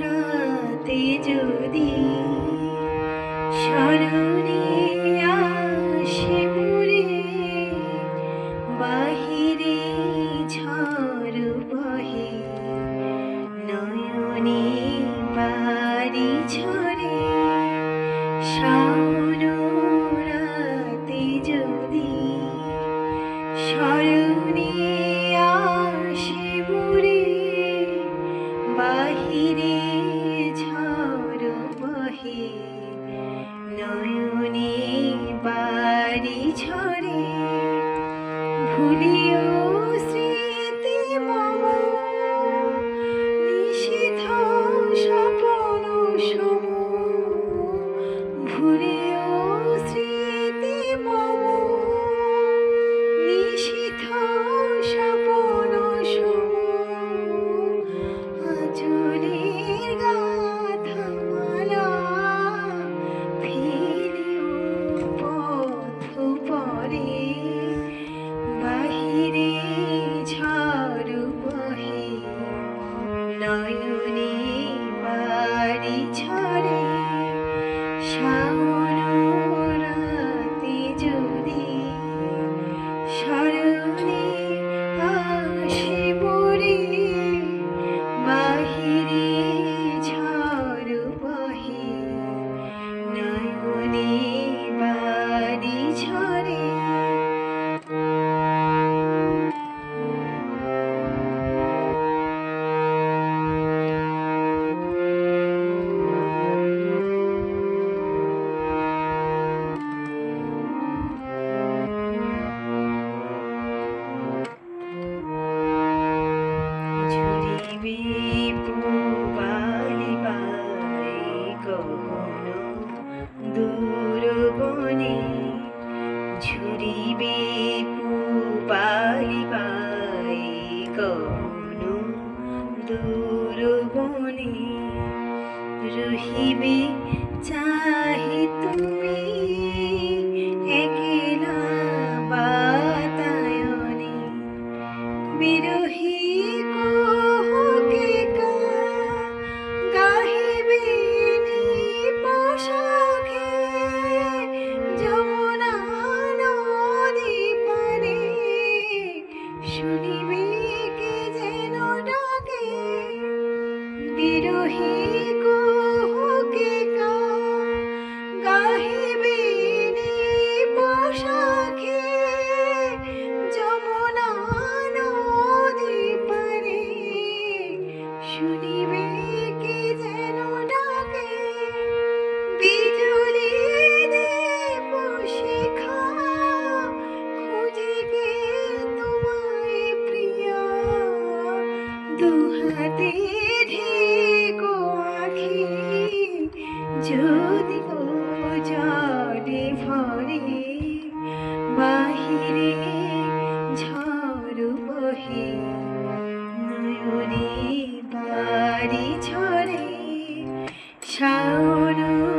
রাতে যদি স্মরণে আসে পুরে বাহিরে ঝড় বহে নয়নে বাড়ি ঝরে ভুলিও নয়নে পারি ছ দিবে পাই কন দূর বনে রহিবে চাহি তুমি যদি জলে ভরে বাহিরে ঝড় বহে নয়নে বাড়ি ঝরে সাউরু